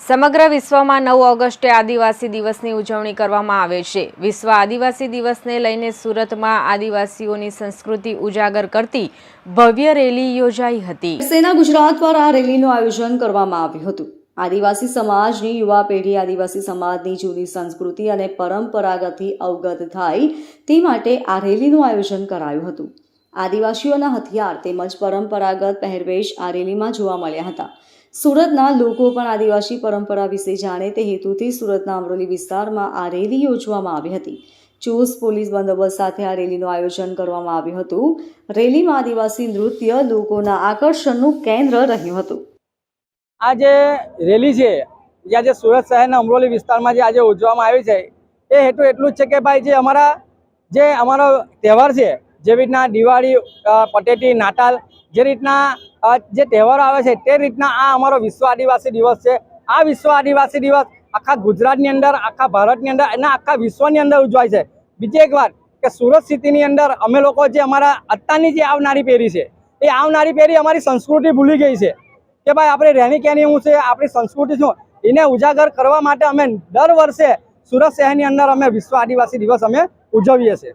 સમગ્ર વિશ્વમાં નવ ઓગસ્ટે આદિવાસી દિવસની ઉજવણી કરવામાં આવે છે. વિશ્વ આદિવાસી દિવસને લઈને સુરતમાં આદિવાસીઓની સંસ્કૃતિ ઉજાગર કરતી ભવ્ય રેલી યોજાઈ હતી. સેના ગુજરાત દ્વારા રેલીનું આયોજન કરવામાં આવ્યું હતું. આદિવાસી સમાજની યુવા પેઢી આદિવાસી સમાજની જૂની સંસ્કૃતિ અને પરંપરાગતથી અવગત થાય તે માટે આ રેલીનું આયોજન કરાયું હતું. આદિવાસીઓના હથિયાર તેમજ પરંપરાગત પહેરવેશ આ રેલીમાં જોવા મળ્યા હતા. સુરતના લોકો પણ આદિવાસી પરંપરા વિશે જાણે તે હેતુથી સુરતના અમરોલી વિસ્તારમાં આ રેલી યોજવામાં આવી હતી. ચુસ્ત પોલીસ બંદોબસ્ત સાથે આ રેલીનું આયોજન કરવામાં આવ્યું હતું. રેલીમાં આદિવાસી નૃત્ય લોકોના આકર્ષણનું કેન્દ્ર રહ્યું હતું. આ જે રેલી છે, જે આજે સુરત શહેરના અમરોલી વિસ્તારમાં જે આજે ઉજવવામાં આવી છે, એ હેતુ એટલું જ છે કે ભાઈ જે અમારા, જે અમારો તહેવાર છે જેવી રીતના દિવાળી પટેટી, નાતાલ જે રીતના જે તહેવારો આવે છે તે રીતના આ અમારો વિશ્વ આદિવાસી દિવસ છે. આ વિશ્વ આદિવાસી દિવસ આખા ગુજરાતની અંદર, આખા ભારતની અંદર અને આખા વિશ્વની અંદર ઉજવાય છે. બીજી એક વાત કે સુરત સિટીની અંદર અમે લોકો જે અમારા અત્યારની જે આવનારી પેઢી છે, એ આવનારી પેઢી અમારી સંસ્કૃતિ ભૂલી ગઈ છે કે ભાઈ આપણે રહેણી કેની હું છે, આપણી સંસ્કૃતિ શું? એને ઉજાગર કરવા માટે અમે દર વર્ષે સુરત શહેરની અંદર અમે વિશ્વ આદિવાસી દિવસ અમે ઉજવીએ છીએ.